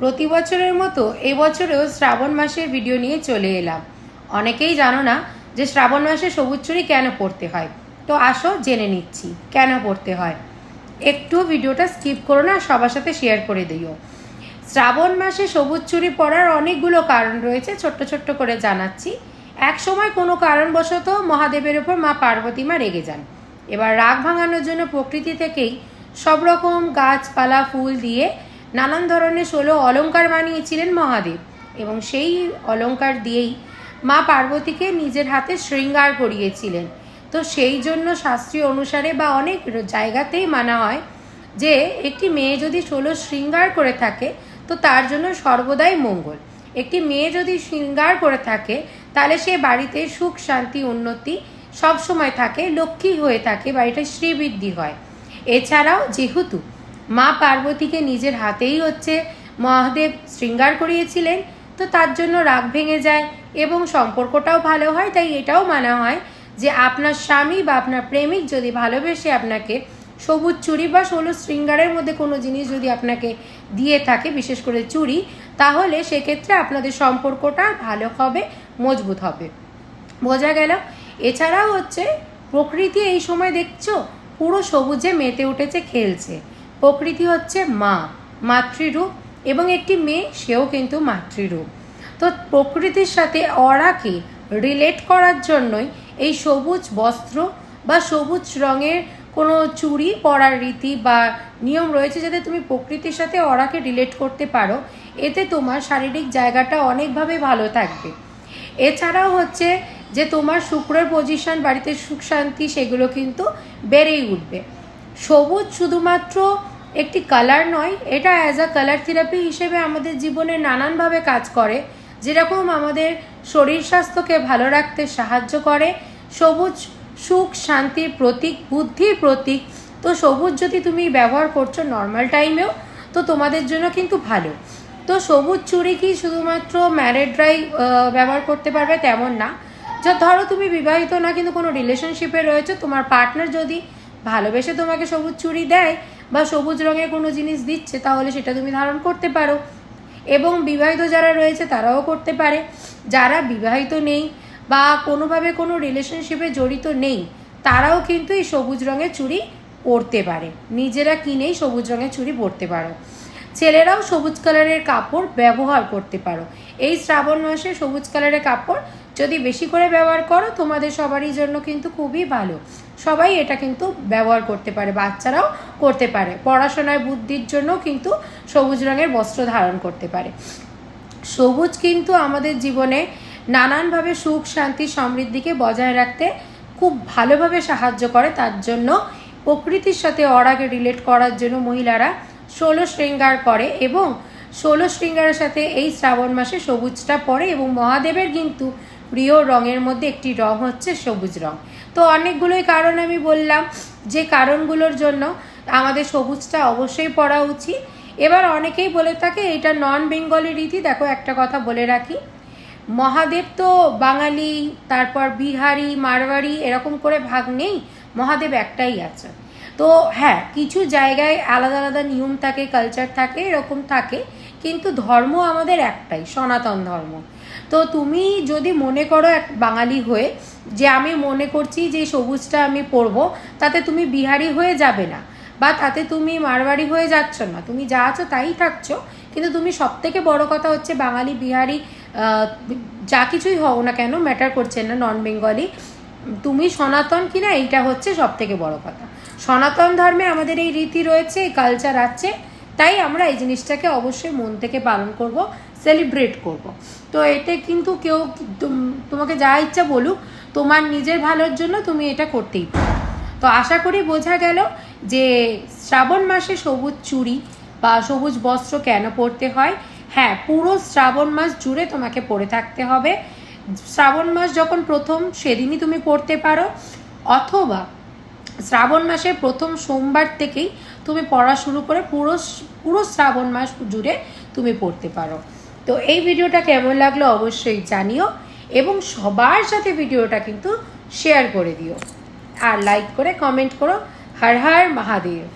প্রতি বছরের মতো এবছরেও শ্রাবণ মাসের ভিডিও নিয়ে চলে এলাম। অনেকেই জানো না যে শ্রাবণ মাসে সবুজ চুড়ি কেন পড়তে হয়। তো আসো জেনে নিচ্ছি, কেন পড়তে হয়? একটু ভিডিওটা স্কিপ করো না, সবার সাথে শেয়ার করে দিও। শ্রাবণ মাসে সবুজ চুড়ি পরার অনেকগুলো কারণ রয়েছে, ছোট্ট ছোট্ট করে জানাচ্ছি। এক সময় কোনো কারণবশত মহাদেবের ওপর মা পার্বতী মা রেগে যান। এবার রাগ ভাঙানোর জন্য প্রকৃতি থেকেই সব রকম গাছপালা, ফুল দিয়ে নানান ধরনের ষোলো অলংকার বানিয়েছিলেন মহাদেব এবং সেই অলঙ্কার দিয়েই মা পার্বতীকে নিজের হাতে শৃঙ্গার করিয়েছিলেন। তো সেই জন্য শাস্ত্রীয় অনুসারে বা অনেক জায়গাতেই মানা হয় যে, একটি মেয়ে যদি ষোলো শৃঙ্গার করে থাকে, তো তার জন্য সর্বদাই মঙ্গল। একটি মেয়ে যদি শৃঙ্গার করে থাকে, তাহলে সে বাড়িতে সুখ, শান্তি, উন্নতি সবসময় থাকে, লক্ষ্মী হয়ে থাকে বাড়িটা শ্রীবৃদ্ধি হয়। এছাড়াও যেহেতু মা পার্বতীকে নিজের হাতেই হচ্ছে মহাদেব শৃঙ্গার করিয়েছিলেন। তো তার জন্য রাগ ভেঙে যায় এবং সম্পর্কটাও ভালো হয়, তাই এটাও মানা হয় যে আপনার স্বামী বা আপনার প্রেমিক যদি ভালোবেসে আপনাকে সবুজ চুড়ি বা ষোলো শৃঙ্গারের মধ্যে কোনো জিনিস যদি আপনাকে দিয়ে থাকে, বিশেষ করে চুড়ি, তাহলে সেক্ষেত্রে আপনাদের সম্পর্কটা ভালো হবে, মজবুত হবে। বোঝা গেল? এছাড়াও হচ্ছে, প্রকৃতি এই সময় দেখছ, পুরো সবুজে মেতে উঠেছে, খেলছে। প্রকৃতি হচ্ছে মা, মাতৃরূপ, এবং একটি মেয়ে, সেও কিন্তু মাতৃরূপ। তো প্রকৃতির সাথে অরাকে রিলেট করার জন্যই এই সবুজ বস্ত্র বা সবুজ রঙের কোনো চুড়ি পরার রীতি বা নিয়ম রয়েছে যাতে তুমি প্রকৃতির সাথে অরাকে রিলেট করতে পারো, এতে তোমার শারীরিক জায়গাটা অনেকভাবে ভালো থাকবে। এছাড়াও হচ্ছে যে তোমার শুক্রের পজিশন বাড়িতে সুখ শান্তি, সেগুলো কিন্তু বেড়েই উঠবে। সবুজ শুধুমাত্র একটি কালার নয়, এটা অ্যাজ আ কালার থেরাপি হিসেবে আমাদের জীবনে নানানভাবে কাজ করে, যেরকম আমাদের শরীর স্বাস্থ্যকে ভালো রাখতে সাহায্য করে, সবুজ সুখ, শান্তির প্রতীক, বুদ্ধির প্রতীক। তো সবুজ যদি তুমি ব্যবহার করছ নর্মাল টাইমেও তো তোমাদের জন্য কিন্তু ভালো। তো সবুজ চুড়ি কি শুধুমাত্র ম্যারেডরাই ব্যবহার করতে পারবে তেমন না। যা ধরো তুমি বিবাহিত না, কিন্তু কোনো রিলেশনশিপে রয়েছে, তোমার পার্টনার যদি ভালোবেসে তোমাকে সবুজ চুড়ি দেয় বা সবুজ রঙের কোনো জিনিস দিচ্ছে, তাহলে সেটা তুমি ধারণ করতে পারো। এবং বিবাহিত যারা রয়েছে, তারাও করতে পারে। যারা বিবাহিত নেই বা কোনোভাবে কোনো রিলেশনশিপে জড়িত নেই, তারাও কিন্তু এই সবুজ রঙের চুড়ি পরতে পারে। নিজেরা কিনেই সবুজ রঙের চুড়ি পরতে পারো। ছেলেরাও সবুজ কালারের কাপড় ব্যবহার করতে পারো। এই শ্রাবণ মাসে সবুজ কালারের কাপড় যদি বেশি করে ব্যবহার করো, তোমাদের সবারই জন্য কিন্তু খুবই ভালো। সবাই এটা কিন্তু ব্যবহার করতে পারে, বাচ্চারাও করতে পারে। পড়াশোনায় বুদ্ধির জন্য কিন্তু সবুজ রঙের বস্ত্র ধারণ করতে পারে। সবুজ কিন্তু আমাদের জীবনে নানানভাবে সুখ, শান্তি, সমৃদ্ধিকে বজায় রাখতে খুব ভালোভাবে সাহায্য করে। তার জন্য প্রকৃতির সাথে অরাগে রিলেট করার জন্য মহিলারা ষোলো শৃঙ্গার করে এবং ষোলো শৃঙ্গারের সাথে এই শ্রাবণ মাসে সবুজটা পড়ে এবং মহাদেবের কিন্তু প্রিয় রঙের মধ্যে একটি রং হচ্ছে সবুজ রং। তো অনেকগুলোই কারণ আমি বললাম, যে কারণগুলোর জন্য আমাদের সবুজটা অবশ্যই পড়া উচিত। এবার অনেকেই বলে থাকে, এটা নন বেঙ্গলি রীতি। দেখো, একটা কথা বলে রাখি, মহাদেব তো বাঙালি, তারপর বিহারি মারওয়াড়ি এরকম করে ভাগ নেই, মহাদেব একটাই আছে। তো হ্যাঁ কিছু জায়গায় আলাদা আলাদা নিয়ম থাকে কালচার থাকে, এরকম থাকে, কিন্তু ধর্ম আমাদের একটাই, সনাতন ধর্ম। তো তুমি যদি মনে করো এক বাঙালি হয়ে যে আমি মনে করছি যে সবুজটা আমি পরবো, তাতে তুমি বিহারি হয়ে যাবে না, বা তাতে তুমি মারবাড়ি হয়ে যাচ্ছ না। তুমি যা আছো তাই থাকছো, কিন্তু তুমি সব থেকে বড় কথা হচ্ছে বাঙালি, বিহারি যা কিছুই হও না কেন ম্যাটার করছে না নন বেঙ্গলি তুমি সনাতন কিনা, এইটা হচ্ছে সব থেকে বড় কথা। সনাতন ধর্মে আমাদের এই রীতি রয়েছে, এই কালচার আছে, তাই আমরা এই জিনিসটাকে অবশ্যই মন থেকে পালন করব সেলিব্রেট করব। তো এতে কিন্তু কেউ তোমাকে যা ইচ্ছা বলুক, তোমার নিজের ভালোর জন্য তুমি এটা করতেই পারো। তো আশা করি বোঝা গেল যে শ্রাবণ মাসে সবুজ চুড়ি বা সবুজ বস্ত্র কেন পরতে হয়? হ্যাঁ পুরো শ্রাবণ মাস জুড়ে তোমাকে পরে থাকতে হবে। শ্রাবণ মাস যখন প্রথম, সেদিনই তুমি পড়তে পারো। অথবা শ্রাবণ মাসের প্রথম সোমবার থেকেই তুমি পড়া শুরু করে পুরো পুরো শ্রাবণ মাস জুড়ে তুমি পড়তে পারো। তো এই ভিডিওটা কেমন লাগল অবশ্যই জানিও এবং সবার সাথে ভিডিওটা কিন্তু শেয়ার করে দিও। আর লাইক করে কমেন্ট করো। হর হর মহাদেব।